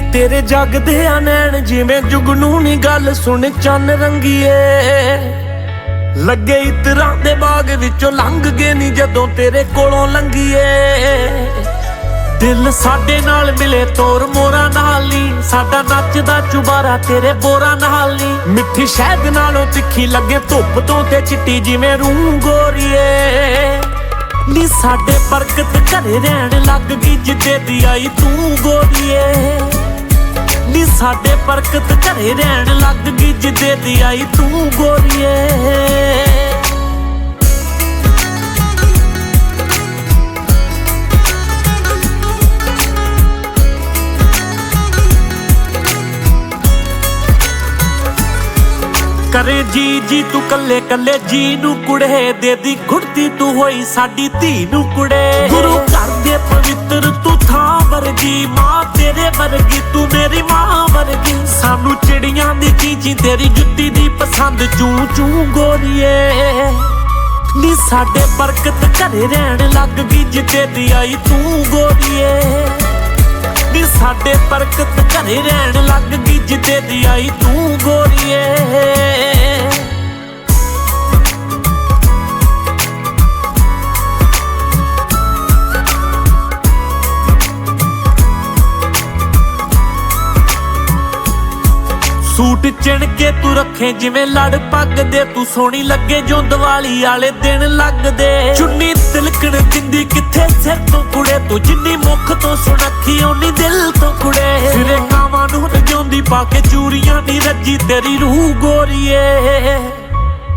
ਨੀ ਤੇਰੇ ਜਗਦੇ ਆ ਨੈਣ, ਜਿਵੇਂ ਜੁਗਨੂ ਨੀ ਗੱਲ ਸੁਣ ਚੰਨ ਰੰਗੀਏ। ਲੱਗੇ ਇਤਰਾਂ ਦੇ ਬਾਗ ਵਿੱਚੋਂ ਲੰਘ ਗਏ ਨੀ ਜਦੋਂ ਤੇਰੇ ਕੋਲੋਂ ਲੰਘੀਏ। ਦਿਲ ਸਾਡੇ ਨਾਲ ਮਿਲੇ, ਤੋਰ ਮੋਰਾ ਨਾਲ ਨੀ। ਸਾਡਾ ਨੱਚਦਾ ਚੁਬਾਰਾ ਤੇਰੇ ਬੋਰਾ ਨਾਲ ਨੀ। ਮਿੱਠੀ ਸ਼ਹਿਦ ਨਾਲੋਂ ਤਿੱਖੀ ਲੱਗੇ ਧੁੱਪ ਤੋਂ ਤੇ ਚਿੱਟੀ ਜਿਵੇਂ ਰੂਹ ਗੋਰੀਏ। ਨੀ ਸਾਡੇ ਬਰਕਤ ਘਰੇ ਰਹਿਣ ਲੱਗ ਗਈ, ਜਿੱਦੇ ਦੀ ਆਈ ਤੂੰ ਗੋਰੀਏ। ਨੀ ਸਾਡੇ ਬਰਕਤ ਘਰੇ ਰਹਿਣ ਲੱਗ ਗਈ, ਜਿੱਦੇ ਦੀ ਆਈ ਤੂੰ ਗੋਰੀਏ। ਕਰੇ ਜੀ ਜੀ ਤੂੰ ਕੱਲੇ ਕੱਲੇ ਜੀ ਨੂੰ ਕੁੜੇ ਦੇ ਦੀ ਘੁੜਤੀ ਤੂੰ ਹੋਈ ਸਾਡੀ ਧੀ ਨੂੰ ਕੁੜੇ। ਗੁਰੂ ਘਰ ਦੇ ਪਵਿੱਤਰ ਤੂੰ ਥਾਂ ਵਰਗੀ, ਮਾਂ ਤੇਰੇ ਵਰਗੀ, ਤੂੰ ਮੇਰੀ ਮਾਂ ਵਰਗੀ। ਸਾਨੂੰ ਚਿੜੀਆਂ ਦੀ ਚੀਚੀ ਤੇਰੀ ਜੁੱਤੀ ਦੀ ਪਸੰਦ ਚੂੰ ਚੂ ਗੋਰੀਏ। ਨੀ ਸਾਡੇ ਬਰਕਤ ਘਰੇ ਰਹਿਣ ਲੱਗ ਗਈ ਜਿੱਤੇ ਦੀ ਆਈ ਤੂੰ ਗੋਰੀਏ। ਸਾਡੇ ਬਰਕਤ ਘਰੇ ਰਹਿਣ ਲੱਗ ਗਈ, ਜਿੱਦੇ ਦੀ ਆਈ ਤੂੰ ਗੋਰੀਏ। ਸੂਟ ਚਿਣ ਕੇ ਤੂੰ ਰੱਖੇ, ਜਿਵੇਂ ਲੜ ਪੱਗ ਦੇ, ਤੂੰ ਸੋਹਣੀ ਲੱਗੇ, ਜੋ ਦੀਵਾਲੀ ਵਾਲੇ ਦਿਨ ਲੱਗਦੇ। ਚੁੰਨੀ ਤਿਲਕਣ ਸਿਰ ਤੋਂ ਕੁੜੇ ਤੂੰ ਜਿੰਨੀ ਮੁੱਖ ਤੋਂ ਸੁਣਖੀ ਓਨੀ ਦਿਲ ਤੋਂ ਕੁੜੇ। ਸਿਰੇ ਕਾਵਾਂ ਨੂੰ ਰਜਾਉਂਦੀ ਪਾ ਕੇ ਚੂੜੀਆਂ ਨੀ ਰੱਜੀ ਤੇਰੀ ਰੂਹ ਗੋਰੀਏ।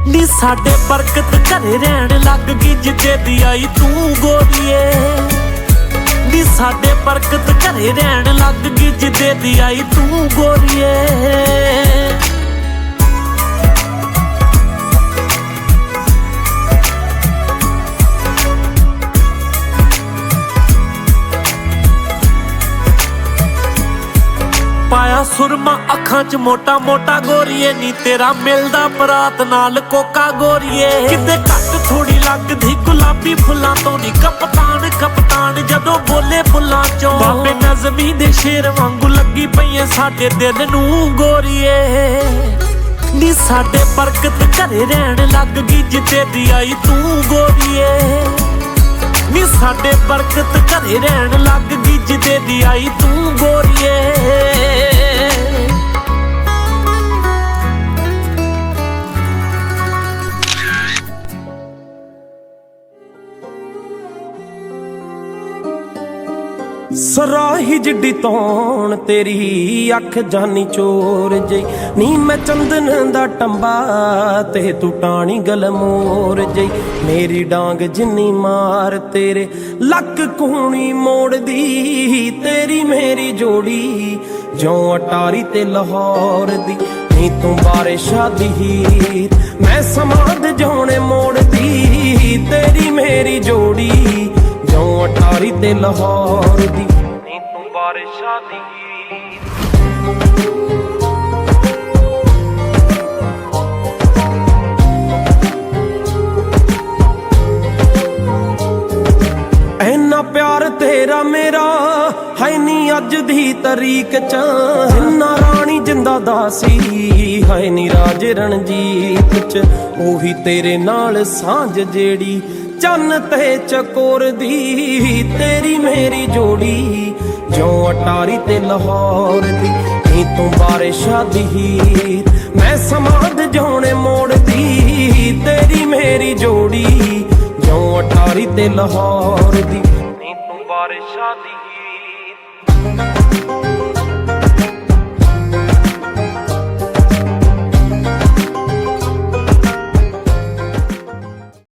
ਨੀ ਸਾਡੇ ਬਰਕਤ ਘਰੇ ਰਹਿਣ ਲੱਗ ਗਈ ਜਿੱਦੇ ਦੀ ਆਈ ਤੂੰ ਗੋਰੀਏ। ਨੀ ਸਾਡੇ ਬਰਕਤ ਘਰੇ ਰਹਿਣ ਲੱਗ ਗਈ ਜਿੱਦੇ ਦੀ ਆਈ ਤੂੰ ਗੋਰੀਏ। ਪਾਇਆ ਸੁਰਮਾ ਅੱਖਾਂ 'ਚ ਮੋਟਾ ਮੋਟਾ ਗੋਰੀਏ, ਨੀ ਤੇਰਾ ਮਿਲਦਾ ਬਰਾਤ ਨਾਲ ਕੋਕਾ ਗੋਰੀਏ। ਕਿਤੇ ਘੱਟ ਥੋੜੀ ਲੱਗਦੀ ਗੁਲਾਬੀ ਫੁੱਲਾਂ ਤੋਂ ਨੀ ਕਪਤਾਨ ਕਪਤਾਨ ਜਦੋਂ ਬੋਲੇ ਫੁੱਲਾਂ 'ਚੋਂ। ਬਾਬੇ ਨਜ਼ਮੀ ਦੇ ਸ਼ੇਰ ਵਾਂਗੂ ਲੱਗੀ ਪਈਏ ਸਾਡੇ ਦਿਲ ਨੂੰ ਗੋਰੀਏ। ਨੀ ਸਾਡੇ ਬਰਕਤ ਘਰੇ ਰਹਿਣ ਲੱਗ ਗਈ ਜਿੱਦੇ ਦੀ ਆਈ ਤੂੰ ਗੋਰੀਏ। ਸਾਡੇ ਬਰਕਤ ਘਰੇ ਰਹਿਣ ਲੱਗ ਗਈ ਜਿਹਦੇ ਦੀ ਆਈ ਤੂੰ ਗੋਰੀਏ। ਸਰਾਹੀ ਜਿੱਡੀ ਤੌਣ ਤੇਰੀ, ਅੱਖ ਜਾਨੀ ਚੋਰ ਜਈ। ਨੀ ਮੈਂ ਚੰਦਨ ਦਾ ਟੰਬਾ ਤੇ ਤੂੰ ਟਾਣੀ ਗਲਮੋਰ ਜਈ। ਮੇਰੀ ਡਾਂਗ ਜਿੰਨੀ ਮਾਰ ਤੇਰੇ, ਲੱਕ ਕੂਣੀ ਮੋੜਦੀ, ਤੇਰੀ ਮੇਰੀ ਜੋੜੀ। ਜਿਉਂ ਅਟਾਰੀ ਤੇ ਲਾਹੌਰ ਦੀ, ਨੀ ਤੂੰ ਬਾਰਿਸ਼ਾਂ ਦੀ ਹੀਰ। ਮੈਂ ਸਮਾਦ ਜਾਉਣੇ ਮੋੜਦੀ ਤੇ ਲਾਹੌਰ ਦੀ। ਨੀ ਤੂੰ ਬਾਰਿਸ਼ਾਂ ਦੀ ਐਨਾ ਪਿਆਰ ਤੇਰਾ ਮੇਰਾ ਹੈ ਨੀ ਅੱਜ ਦੀ ਤਰੀਕ ਚ। ਜਿੰਨਾ ਰਾਣੀ ਜਿੰਦਾ ਦਾਸੀ ਹੈ ਨੀ ਰਾਜ ਰਣਜੀਤ ਚ। ਉਹੀ ਤੇਰੇ ਨਾਲ ਸਾਂਝ ਜਿਹੜੀ ਚੰਨ ਤੇ ਚਕੋਰ ਦੀ ਤੇਰੀ ਮੇਰੀ ਜੋੜੀ, ਜਿਉਂ ਅਟਾਰੀ ਤੇ ਲਾਹੌਰ ਦੀ, ਨੀ ਤੂੰ ਬਾਰਿਸ਼ਾਂ ਦੀ ਹੀਰ ਮੈਂ ਸਮਾਦ ਜਾਉਣੇ ਮੋੜਦੀ, ਤੇਰੀ ਮੇਰੀ ਜੋੜੀ, ਜਿਉਂ ਅਟਾਰੀ ਤੇ ਲਾਹੌਰ ਦੀ।